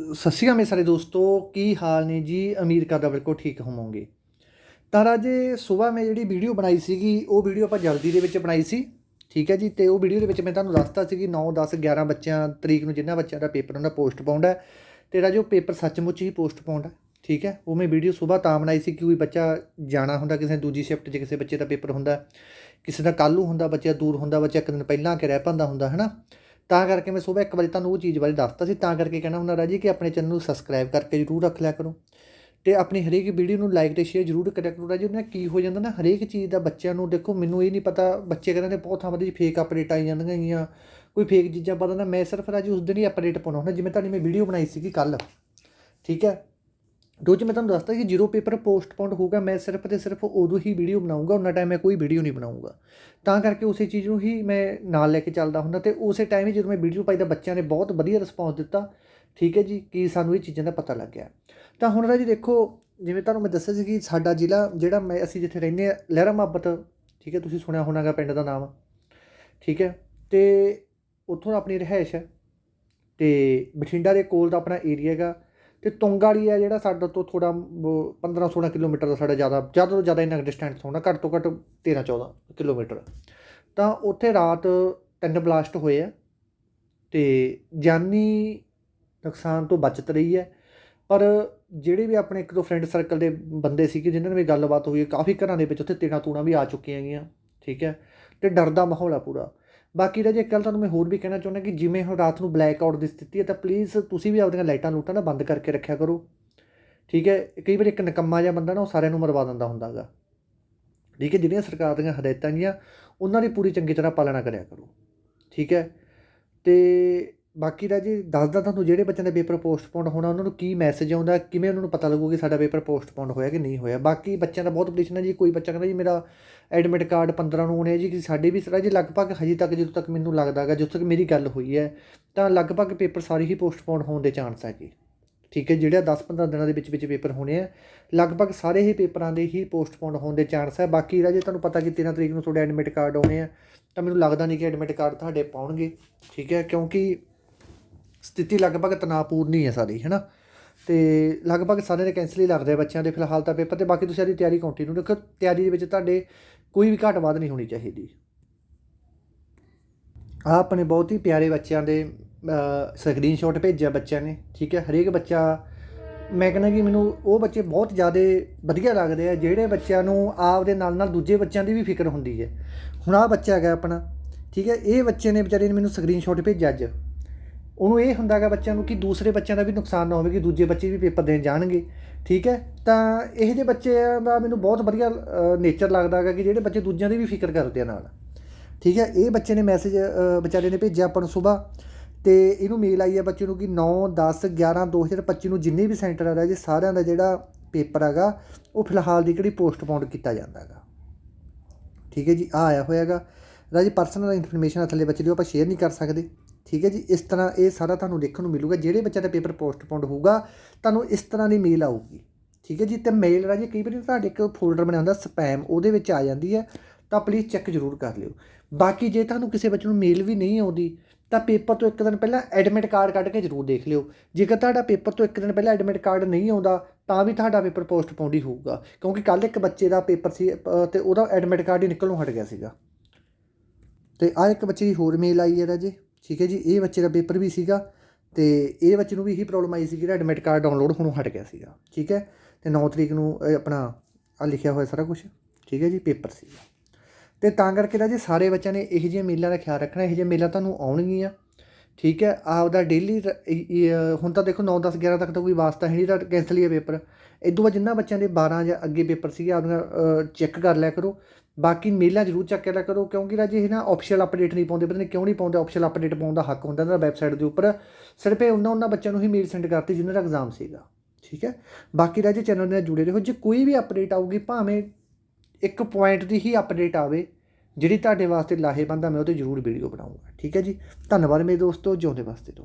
ਸਤਿ ਸ਼੍ਰੀ ਅਕਾਲ ਮੇਰੇ ਸਾਰੇ ਦੋਸਤੋ, ਕੀ ਹਾਲ ਨੇ ਜੀ? ਉਮੀਦ ਕਰਦਾ ਬਿਲਕੁਲ ਠੀਕ ਹੋਵੋਗੇ। ਤਾਂ ਰਾਜੇ, ਸਵੇਰ ਮੈਂ ਜਿਹੜੀ ਵੀਡੀਓ ਬਣਾਈ ਸੀਗੀ, ਉਹ ਵੀਡੀਓ ਆਪਾਂ ਜਲਦੀ ਦੇ ਵਿੱਚ ਬਣਾਈ ਸੀ। ਠੀਕ ਹੈ ਜੀ, ਤੇ ਉਹ ਵੀਡੀਓ ਦੇ ਵਿੱਚ ਮੈਂ ਤੁਹਾਨੂੰ ਦੱਸਤਾ ਸੀ ਕਿ 9 10 11 ਬੱਚਿਆਂ, ਤਰੀਕ ਨੂੰ ਜਿਨ੍ਹਾਂ ਬੱਚਿਆਂ ਦਾ ਪੇਪਰ ਹੁੰਦਾ ਪੋਸਟ ਪਾਉਂਦਾ ਹੈ। ਤੇ ਰਾਜੇ, ਉਹ ਪੇਪਰ ਸੱਚਮੁੱਚ ਹੀ ਪੋਸਟ ਪਾਉਂਦਾ ਠੀਕ ਹੈ, ਉਹ ਮੈਂ ਵੀਡੀਓ ਸਵੇਰ ਤਾਂ ਬਣਾਈ ਸੀ ਕਿ ਕੋਈ ਬੱਚਾ ਜਾਣਾ ਹੁੰਦਾ, ਕਿਸੇ ਦੂਜੀ ਸ਼ਿਫਟ 'ਚ ਕਿਸੇ ਬੱਚੇ ਦਾ ਪੇਪਰ ਹੁੰਦਾ, ਕਿਸੇ ਦਾ ਕੱਲ੍ਹ ਨੂੰ ਹੁੰਦਾ ਬੱਚਾ, ਦੂਰ ਹੁੰਦਾ ਬੱਚਾ, ਇੱਕ ਦਿਨ ਪਹਿਲਾਂ ਕਿ ਰਹਿ ਪੈਂਦਾ ਹੁੰਦਾ ਹੈ ਨਾ ਤਾਂ ਕਰਕੇ ਮੈਂ ਸਵੇਰ ਇੱਕ ਵਾਰੀ ਤੁਹਾਨੂੰ ਉਹ ਚੀਜ਼ ਬਾਰੇ ਦੱਸਤਾ ਸੀ, ਤਾਂ ਕਰਕੇ ਕਹਿਣਾ ਹੁੰਦਾ ਰਾਜੀ ਕਿ ਆਪਣੇ ਚੈਨਲ ਨੂੰ ਸਬਸਕ੍ਰਾਈਬ ਕਰਕੇ ਜਰੂਰ ਰੱਖ ਲਿਆ ਕਰੋ ਤੇ ਆਪਣੀ ਹਰੇਕ ਵੀਡੀਓ ਨੂੰ ਲਾਈਕ ਤੇ ਸ਼ੇਅਰ ਜਰੂਰ ਕਰਿਆ ਕਰੋ ਰਾਜੀ ਉਹਨਾਂ ਕੀ ਹੋ ਜਾਂਦਾ ਨਾ, ਹਰੇਕ ਚੀਜ਼ ਦਾ ਬੱਚਿਆਂ ਨੂੰ ਦੇਖੋ, ਮੈਨੂੰ ਇਹ ਨਹੀਂ ਪਤਾ, ਬੱਚੇ ਕਹਿੰਦੇ ਨੇ ਬਹੁਤ ਥਾਂ ਦੀ ਫੇਕ ਅਪਡੇਟ ਆਈ ਜਾਂਦੀਆਂ ਗਈਆਂ, ਕੋਈ ਫੇਕ ਚੀਜ਼ਾਂ ਪਤਾ ਨਾ ਮੈਂ ਸਿਰਫ ਰਾਜੀ ਉਸ ਦਿਨ ਹੀ ਅਪਡੇਟ ਪਾਉਣਾ ਹੁੰਦਾ, ਜਿਵੇਂ ਤੁਹਾਡੀ ਮੈਂ ਵੀਡੀਓ ਬਣਾਈ ਸੀਗੀ ਕੱਲ ਠੀਕ ਹੈ? ਰੋਜ਼ ਮੈਂ ਤੁਹਾਨੂੰ ਦੱਸਦਾ ਕਿ ਜ਼ੀਰੋ ਪੇਪਰ ਪੋਸਟਪੋਨਡ ਹੋਊਗਾ, ਮੈਂ ਸਿਰਫ ਤੇ ਸਿਰਫ ਉਦੋਂ ਹੀ ਵੀਡੀਓ ਬਣਾਉਂਗਾ ਉਹਨਾਂ ਟਾਈਮ ਮੈਂ ਕੋਈ ਵੀਡੀਓ ਨਹੀਂ ਬਣਾਉਂਗਾ ਤਾਂ ਕਰਕੇ ਉਸੇ ਚੀਜ਼ ਨੂੰ ਹੀ ਮੈਂ ਨਾਲ ਲੈ ਕੇ ਚੱਲਦਾ ਹੁੰਦਾ ਤੇ ਉਸੇ ਟਾਈਮ ਹੀ ਜਦੋਂ ਮੈਂ ਵੀਡੀਓ ਪਾਈ ਤਾਂ ਬੱਚਿਆਂ ਨੇ ਬਹੁਤ ਵਧੀਆ ਰਿਸਪੌਂਸ ਦਿੱਤਾ। ਠੀਕ ਹੈ ਜੀ, ਕਿ ਸਾਨੂੰ ਇਹ ਚੀਜ਼ਾਂ ਦਾ ਪਤਾ ਲੱਗ ਗਿਆ। ਤਾਂ ਹੁਣ ਰਾਜੀ ਦੇਖੋ, ਜਿਵੇਂ ਤੁਹਾਨੂੰ ਮੈਂ ਦੱਸਿਆ ਸੀ ਕਿ ਸਾਡਾ ਜ਼ਿਲ੍ਹਾ, ਜਿਹੜਾ ਮੈਂ, ਅਸੀਂ ਜਿੱਥੇ ਰਹਿੰਦੇ ਆ ਲਹਿਰਾ ਮੁਹੱਬਤ ਠੀਕ ਹੈ, ਤੁਸੀਂ ਸੁਣਿਆ ਹੋਣਾਗਾ ਪਿੰਡ ਦਾ ਨਾਮ। ਠੀਕ ਹੈ, ਤੇ ਉੱਥੋਂ ਆਪਣੀ ਰਿਹਾਇਸ਼ ਹੈ। ਤੇ ਬਠਿੰਡਾ ਦੇ ਕੋਲ ਦਾ ਆਪਣਾ ਏਰੀਆ ਹੈਗਾ। ਤੇ ਤੁੰਗਾੜੀ ਹੈ ਜਿਹੜਾ ਸਾਡਾ ਤੋਂ ਥੋੜਾ 15 16 ਕਿਲੋਮੀਟਰ ਦਾ ਸਾਡਾ ਜ਼ਿਆਦਾ ਜ਼ਿਆਦਾ ਤੋਂ ਜ਼ਿਆਦਾ ਇੰਨਾ ਡਿਸਟੈਂਸ ਹੋਣਾ, ਘੱਟ ਤੋਂ ਘੱਟ 13 14 ਕਿਲੋਮੀਟਰ। ਤਾਂ ਉੱਥੇ ਰਾਤ ਤਿੰਨ ਬਲਾਸਟ ਹੋਏ ਆ ਤੇ ਜਾਨੀ ਨੁਕਸਾਨ ਤੋਂ ਬਚਤ ਰਹੀ ਹੈ। ਪਰ ਜਿਹੜੇ ਵੀ ਆਪਣੇ ਇੱਕ ਦੋ ਫਰੈਂਡ ਸਰਕਲ ਦੇ ਬੰਦੇ ਸੀਗੇ, ਜਿਨ੍ਹਾਂ ਨਾਲ ਵੀ ਗੱਲਬਾਤ ਹੋਈ ਹੈ, ਕਾਫੀ ਘਰਾਂ ਦੇ ਵਿੱਚ ਉੱਥੇ ਤੇੜਾ ਤੂਣਾ ਵੀ ਆ ਚੁੱਕੀਆਂ ਹੈਗੀਆਂ ਠੀਕ ਹੈ। ਤੇ ਡਰ ਦਾ ਮਾਹੌਲ ਆ ਪੂਰਾ। ਬਾਕੀ ਰਾਜੇ, ਇੱਕ ਗੱਲ ਤੁਹਾਨੂੰ ਮੈਂ ਹੋਰ ਵੀ ਕਹਿਣਾ ਚਾਹੁੰਦਾ ਕਿ ਜਿਵੇਂ ਹੁਣ ਰਾਤ ਨੂੰ ਬਲੈਕ ਆਊਟ ਦੀ ਸਥਿਤੀ ਹੈ ਤਾਂ ਪਲੀਜ਼ ਤੁਸੀਂ ਵੀ ਆਪਣੀਆਂ ਲਾਈਟਾਂ ਲੂਟਾਂ ਨਾ ਬੰਦ ਕਰਕੇ ਰੱਖਿਆ ਕਰੋ। ਠੀਕ ਹੈ? ਕਈ ਵਾਰ ਇੱਕ ਨਕੰਮਾ ਜਿਹਾ ਬੰਦਾ ਨਾ ਉਹ ਸਾਰਿਆਂ ਨੂੰ ਮਰਵਾ ਦਿੰਦਾ ਹੁੰਦਾਗਾ ਠੀਕ ਹੈ? ਜਿਹੜੀਆਂ ਸਰਕਾਰ ਦੀਆਂ ਹਦਾਇਤਾਂ ਗੀਆਂ, ਉਹਨਾਂ ਦੀ ਪੂਰੀ ਚੰਗੀ ਤਰ੍ਹਾਂ ਪਾਲਣਾ ਕਰਿਆ ਕਰੋ। ਠੀਕ ਹੈ? ਤੇ ਬਾਕੀ ਰਾਜੀ, ਦੱਸਦਾ ਤੁਹਾਨੂੰ ਜਿਹੜੇ ਬੱਚਿਆਂ ਦਾ ਪੇਪਰ ਪੋਸਟਪੋਨ ਹੋਣਾ, ਉਹਨਾਂ ਨੂੰ ਕੀ ਮੈਸੇਜ ਆਉਂਦਾ, ਕਿਵੇਂ ਉਹਨਾਂ ਨੂੰ ਪਤਾ ਲੱਗੂ ਕਿ ਸਾਡਾ ਪੇਪਰ ਪੋਸਟਪੋਨ ਹੋਇਆ ਕਿ ਨਹੀਂ ਹੋਇਆ? ਬਾਕੀ ਬੱਚਿਆਂ ਦਾ ਬਹੁਤ ਪਟੀਸ਼ਨ ਹੈ ਜੀ, ਕੋਈ ਬੱਚਾ ਕਹਿੰਦਾ ਜੀ, ਮੇਰਾ ਐਡਮਿਟ ਕਾਰਡ 15 ਨੂੰ ਆਉਣੇ ਹੈ ਜੀ, ਕਿ ਸਾਡੇ ਵੀ ਰਾਜੀ ਲਗਭਗ ਹਜੇ ਤੱਕ, ਜਦੋਂ ਤੱਕ ਮੈਨੂੰ ਲੱਗਦਾ ਹੈਗਾ, ਜਦੋਂ ਤੱਕ ਮੇਰੀ ਗੱਲ ਹੋਈ ਹੈ, ਤਾਂ ਲਗਭਗ ਪੇਪਰ ਸਾਰੇ ਹੀ ਪੋਸਟਪੋਨ ਹੋਣ ਦੇ ਚਾਂਸ ਹੈ ਜੀ। ਠੀਕ ਹੈ, ਜਿਹੜਾ 10-15 ਦਿਨਾਂ ਦੇ ਵਿੱਚ ਵਿੱਚ ਪੇਪਰ ਹੋਣੇ ਆ, ਲਗਭਗ ਸਾਰੇ ਹੀ ਪੇਪਰਾਂ ਦੇ ਹੀ ਪੋਸਟਪੋਨ ਹੋਣ ਦੇ ਚਾਂਸ ਹੈ। ਬਾਕੀ ਰਾਜੇ, ਤੁਹਾਨੂੰ ਪਤਾ ਕਿ 13 ਤਰੀਕ ਨੂੰ ਤੁਹਾਡੇ ਐਡਮਿਟ ਕਾਰਡ ਆਉਣੇ ਆ, ਤਾਂ ਮੈਨੂੰ ਲੱਗਦਾ ਨਹੀਂ ਕਿ ਐਡਮਿਟ ਕਾਰਡ ਤੁਹਾਡੇ ਪਾਉਣਗੇ। ਠੀਕ ਹੈ, ਕਿਉਂਕਿ ਸਥਿਤੀ ਲਗਭਗ ਤਣਾਅਪੂਰਨ ਹੀ ਹੈ ਸਾਰੀ, ਹੈਨਾ? ਤੇ ਲਗਭਗ ਸਾਰੇ ਦੇ ਕੈਂਸਲ ਹੀ ਲੱਗਦੇ ਬੱਚਿਆਂ ਦੇ ਫਿਲਹਾਲ ਤਾਂ ਪੇਪਰ ਤੇ, ਬਾਕੀ ਤੁਸੀਂ ਸਾਡੀ ਤਿਆਰੀ ਕੰਟੀਨਿਊ ਰੱਖੋ ਤਿਆਰੀ ਦੇ ਵਿੱਚ ਤੁਹਾਡੇ ਕੋਈ ਵੀ ਘਾਟ ਵਾਧ ਨਹੀਂ ਹੋਣੀ ਚਾਹੀਦੀ। ਆ ਆਪਣੇ ਬਹੁਤ ਹੀ ਪਿਆਰੇ ਬੱਚਿਆਂ ਦੇ ਸਕਰੀਨਸ਼ਾਟ ਭੇਜਿਆ ਬੱਚਿਆਂ ਨੇ, ਠੀਕ ਹੈ? ਹਰੇਕ ਬੱਚਾ, ਮੈਂ ਕਹਿੰਦਾ ਕਿ ਮੈਨੂੰ ਉਹ ਬੱਚੇ ਬਹੁਤ ਜ਼ਿਆਦਾ ਵਧੀਆ ਲੱਗਦੇ ਆ, ਜਿਹੜੇ ਬੱਚਿਆਂ ਨੂੰ ਆਪ ਦੇ ਨਾਲ ਨਾਲ ਦੂਜੇ ਬੱਚਿਆਂ ਦੀ ਵੀ ਫਿਕਰ ਹੁੰਦੀ ਹੈ। ਹੁਣ ਆ ਬੱਚਾ ਹੈਗਾ ਆਪਣਾ, ਠੀਕ ਹੈ? ਇਹ ਬੱਚੇ ਨੇ ਵਿਚਾਰੇ ਨੇ ਮੈਨੂੰ ਸਕਰੀਨਸ਼ਾਟ ਭੇਜਿਆ ਅੱਜ। ਉਹਨੂੰ ਇਹ ਹੁੰਦਾਗਾ ਬੱਚਿਆਂ ਨੂੰ ਕਿ ਦੂਸਰੇ ਬੱਚਿਆਂ ਦਾ ਵੀ ਨੁਕਸਾਨ ਨਾ ਹੋਵੇ, ਕਿ ਦੂਜੇ ਬੱਚੇ ਵੀ ਪੇਪਰ ਦੇਣ ਜਾਣਗੇ। ਠੀਕ ਹੈ? ਤਾਂ ਇਹ ਜਿਹੇ ਬੱਚਿਆਂ ਦਾ ਮੈਨੂੰ ਬਹੁਤ ਵਧੀਆ ਨੇਚਰ ਲੱਗਦਾਗਾ ਕਿ ਜਿਹੜੇ ਬੱਚੇ ਦੂਜਿਆਂ ਦੀ ਵੀ ਫਿਕਰ ਕਰਦੇ ਆ ਨਾਲ। ਠੀਕ ਹੈ? ਇਹ ਬੱਚੇ ਨੇ ਮੈਸੇਜ ਵਿਚਾਰੇ ਨੇ ਭੇਜਿਆ ਆਪਾਂ ਨੂੰ ਸਵੇਰ ਤੇ ਇਹਨੂੰ ਮੇਲ ਆਈ ਹੈ ਬੱਚੇ ਨੂੰ ਕਿ 9 10 11 2025 ਨੂੰ ਜਿੰਨੇ ਵੀ ਸੈਂਟਰ ਆ ਜੀ ਸਾਰਿਆਂ ਦਾ ਜਿਹੜਾ ਪੇਪਰ ਹੈਗਾ, ਉਹ ਫਿਲਹਾਲ ਦੀ ਕਿਹੜੀ ਪੋਸਟਪੋਨ ਕੀਤਾ ਜਾਂਦਾ ਹੈਗਾ। ਠੀਕ ਹੈ ਜੀ? ਆ ਆਇਆ ਹੋਇਆਗਾ ਰਾਜੀ ਪਰਸਨਲ ਇਨਫੋਰਮੇਸ਼ਨ ਥੱਲੇ ਬੱਚੇ ਦੀ ਆਪਾਂ ਸ਼ੇਅਰ ਨਹੀਂ ਕਰ ਸਕਦੇ। ਠੀਕ ਹੈ ਜੀ, ਇਸ ਤਰ੍ਹਾਂ ਇਹ ਸਾਰਾ ਤੁਹਾਨੂੰ ਦੇਖਣ ਨੂੰ ਮਿਲੂਗਾ, ਜਿਹੜੇ ਬੱਚਿਆਂ ਦਾ ਪੇਪਰ ਪੋਸਟਪੋਨਡ ਹੋਊਗਾ, ਤੁਹਾਨੂੰ ਇਸ ਤਰ੍ਹਾਂ ਦੀ ਮੇਲ ਆਊਗੀ। ਠੀਕ ਹੈ ਜੀ, ਤੇ ਮੇਲ ਰਾਜੇ ਕਈ ਵਾਰੀ ਤੁਹਾਡੇ ਇੱਕ ਫੋਲਡਰ ਬਣਿਆ ਹੁੰਦਾ ਸਪੈਮ ਉਹਦੇ ਵਿੱਚ ਆ ਜਾਂਦੀ ਹੈ, ਤਾਂ ਪਲੀਜ਼ ਚੈੱਕ ਜ਼ਰੂਰ ਕਰ ਲਿਓ। ਬਾਕੀ ਜੇ ਤੁਹਾਨੂੰ ਕਿਸੇ ਬੱਚੇ ਨੂੰ ਮੇਲ ਵੀ ਨਹੀਂ ਆਉਂਦੀ, ਤਾਂ ਪੇਪਰ ਤੋਂ ਇੱਕ ਦਿਨ ਪਹਿਲਾਂ ਐਡਮਿਟ ਕਾਰਡ ਕੱਢ ਕੇ ਜ਼ਰੂਰ ਦੇਖ ਲਿਓ। ਜੇਕਰ ਤੁਹਾਡਾ ਪੇਪਰ ਤੋਂ ਇੱਕ ਦਿਨ ਪਹਿਲਾਂ ਐਡਮਿਟ ਕਾਰਡ ਨਹੀਂ ਆਉਂਦਾ, ਤਾਂ ਵੀ ਤੁਹਾਡਾ ਪੇਪਰ ਪੋਸਟਪੋਨਡ ਹੀ ਹੋਊਗਾ, ਕਿਉਂਕਿ ਕੱਲ ਇੱਕ ਬੱਚੇ ਦਾ ਪੇਪਰ ਸੀ ਤੇ ਉਹਦਾ ਐਡਮਿਟ ਕਾਰਡ ਹੀ ਨਿਕਲਣੋਂ ਹਟ ਗਿਆ ਸੀਗਾ। ਤੇ ਆ ਇੱਕ ਬੱਚੇ ਦੀ ਹੋਰ ਮੇਲ ਆਈ ਹੈ ਰਾਜੇ। ਠੀਕ ਹੈ ਜੀ, ਇਹ ਬੱਚੇ ਦਾ ਪੇਪਰ ਵੀ ਸੀਗਾ ਤੇ ਇਹ ਬੱਚੇ ਨੂੰ ਵੀ ਇਹੀ ਪ੍ਰੋਬਲਮ ਆਈ ਸੀ ਕਿ ਐਡਮਿਟ ਕਾਰਡ ਡਾਊਨਲੋਡ ਹੋਣੋਂ ਹਟ ਗਿਆ ਸੀਗਾ, ਠੀਕ ਹੈ? ਤੇ 9 ਤਰੀਕ ਨੂੰ ਆਪਣਾ ਆ ਲਿਖਿਆ ਹੋਇਆ ਸਾਰਾ ਕੁਝ ਠੀਕ ਹੈ ਜੀ, ਪੇਪਰ ਸੀ ਤੇ ਤਾਂ ਕਰਕੇ ਰਾਜੇ ਸਾਰੇ ਬੱਚਿਆਂ ਨੇ ਇਹੋ ਜਿਹੀਆਂ ਮੇਲਾਂ ਦਾ ਖਿਆਲ ਰੱਖਣਾ, ਇਹੋ ਜਿਹੀਆਂ ਮੇਲਾਂ ਤੁਹਾਨੂੰ ਆਉਣਗੀਆਂ। ਠੀਕ ਹੈ, ਆਪਦਾ ਡੇਲੀ ਹੁਣ ਤਾਂ ਦੇਖੋ 9 10 11 ਤੱਕ ਤਾਂ ਕੋਈ ਵਾਸਤਾ ਹੈ ਨਹੀਂ, ਤਾਂ ਕੈਂਸਲ ਹੀ ਹੈ ਪੇਪਰ ਇਦੋਂ ਬਾਅਦ ਜਿੰਨਾ ਬੱਚਿਆਂ ਦੇ 12 ਜਾਂ ਅੱਗੇ ਪੇਪਰ ਸੀਗੇ, ਆਪਣਾ ਚੈੱਕ ਕਰ ਲਿਆ ਕਰੋ। ਬਾਕੀ ਮੇਲਾਂ ਜ਼ਰੂਰ ਚੈੱਕ ਕਰਿਆ ਕਰੋ, ਕਿਉਂਕਿ ਰਾਜੇ ਇਹ ਨਾ ਆਪਸ਼ਨਲ ਅਪਡੇਟ ਨਹੀਂ ਪਾਉਂਦੇ, ਪਤਾ ਨਹੀਂ ਕਿਉਂ ਨਹੀਂ ਪਾਉਂਦੇ ਆਪਸ਼ਨਲ ਅਪਡੇਟ ਪਾਉਣ ਦਾ ਹੱਕ ਹੁੰਦਾ ਇਹਨਾਂ ਦਾ ਵੈਬਸਾਈਟ ਦੇ ਉੱਪਰ। ਸਿਰਫ ਇਹ ਉਹਨਾਂ ਉਹਨਾਂ ਬੱਚਿਆਂ ਨੂੰ ਹੀ ਮੇਲ ਸੈਂਡ ਕਰਤੀ ਜਿਨ੍ਹਾਂ ਦਾ ਐਗਜ਼ਾਮ ਸੀਗਾ, ਠੀਕ ਹੈ। ਬਾਕੀ ਰਾਜੇ ਚੈਨਲ ਨਾਲ ਜੁੜੇ ਰਹੋ, ਜੇ ਕੋਈ ਵੀ ਅਪਡੇਟ ਆਊਗੀ, ਭਾਵੇਂ ਇੱਕ ਪੁਆਇੰਟ ਦੀ ਹੀ ਅਪਡੇਟ ਆਵੇ ਜਿਹੜੀ ਤੁਹਾਡੇ ਵਾਸਤੇ ਲਾਹੇਵੰਦ ਆ, ਮੈਂ ਉਹਤੇ ਜ਼ਰੂਰ ਵੀਡੀਓ ਬਣਾਉਂਗਾ। ਠੀਕ ਹੈ ਜੀ? ਧੰਨਵਾਦ ਮੇਰੇ ਦੋਸਤੋ, ਜਿਉਂਦੇ ਵਾਸਤੇ।